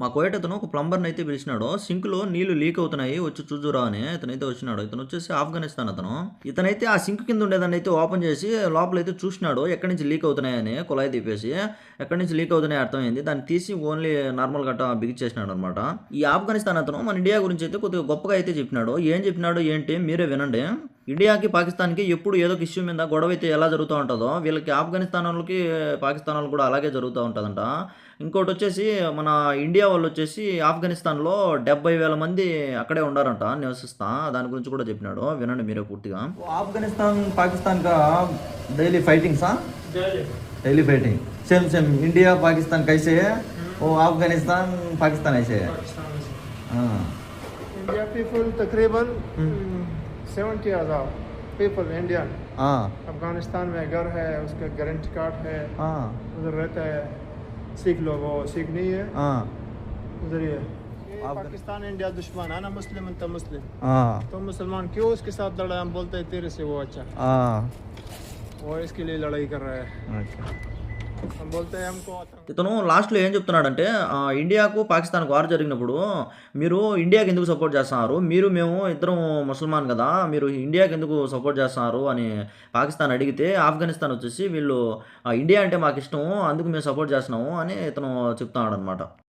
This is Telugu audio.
మా కోయటతను ఒక ప్లంబర్ని అయితే పిలిచినాడు. సింక్లో నీళ్ళు లీక్ అవుతున్నాయి వచ్చి చూజురా అని ఇతనైతే వచ్చినాడు. ఇతను వచ్చేసి ఆఫ్ఘనిస్తాన్ అతను. ఇతనైతే ఆ సింక్ కింద ఉండేదాన్ని అయితే ఓపెన్ చేసి లోపల అయితే చూసినాడు. ఎక్కడి నుంచి లీక్ అవుతున్నాయని కుళాయి తీపేసి ఎక్కడి నుంచి లీక్ అవుతున్నాయి అర్థమైంది. దాన్ని తీసి ఓన్లీ నార్మల్ గట్ట బిగిచ్చేసినాడు అనమాట ఈ ఆఫ్ఘనిస్తాన్ అతను మన ఇండియా గురించి అయితే కొద్దిగా గొప్పగా అయితే చెప్పినాడు. ఏం చెప్పినాడు ఏంటి మీరే వినండి. ఇండియాకి పాకిస్తాన్కి ఎప్పుడు ఏదో ఒక ఇష్యూ మీద గొడవ అయితే ఎలా జరుగుతూ ఉంటుందో వీళ్ళకి ఆఫ్ఘనిస్తాన్ వాళ్ళకి పాకిస్తాన్ వాళ్ళు కూడా అలాగే జరుగుతూ ఉంటుందంట. ఇంకోటి వచ్చేసి మన ఇండియా వాళ్ళు వచ్చేసి ఆఫ్ఘనిస్తాన్లో డెబ్బై వేల మంది అక్కడే ఉండారంట నివసిస్తా. దాని గురించి కూడా చెప్పినాడు. వినండి మీరే పూర్తిగా. ఆఫ్ఘనిస్తాన్ పాకిస్తాన్ డైలీ ఫైటింగ్ సా daily fighting. Same same. India Pakistan కైసే ఓ ఆఫ్ఘనిస్తాన్ పాకిస్తాన్ అయితే सेवेंटी हज़ार पीपल इंडियन। हाँ। अफ़गानिस्तान में घर है उसका गारंटी कार्ड है। हाँ। उधर रहता है सिख लोग वो सिख नहीं है। हाँ। उधर ही है। पाकिस्तान इंडिया दुश्मन है ना मुस्लिम अंत मुस्लिम। हाँ। तो मुसलमान क्यों उसके साथ लड़ा? हम बोलते हैं तेरे से वो अच्छा। हाँ। वो इसके लिए लड़ाई कर रहा है। अच्छा। ఇతను లాస్ట్లో ఏం చెప్తున్నాడంటే ఇండియాకు పాకిస్తాన్కు వార్ జరిగినప్పుడు మీరు ఇండియాకి ఎందుకు సపోర్ట్ చేస్తున్నారు? మీరు మేము ఇద్దరం ముసల్మాన్ కదా మీరు ఇండియాకి ఎందుకు సపోర్ట్ చేస్తున్నారు? అని పాకిస్తాన్ అడిగితే ఆఫ్ఘనిస్తాన్ వచ్చేసి వీళ్ళు ఇండియా అంటే మాకు ఇష్టం అందుకు మేము సపోర్ట్ చేస్తున్నాము అని ఇతను చెప్తున్నాడు అనమాట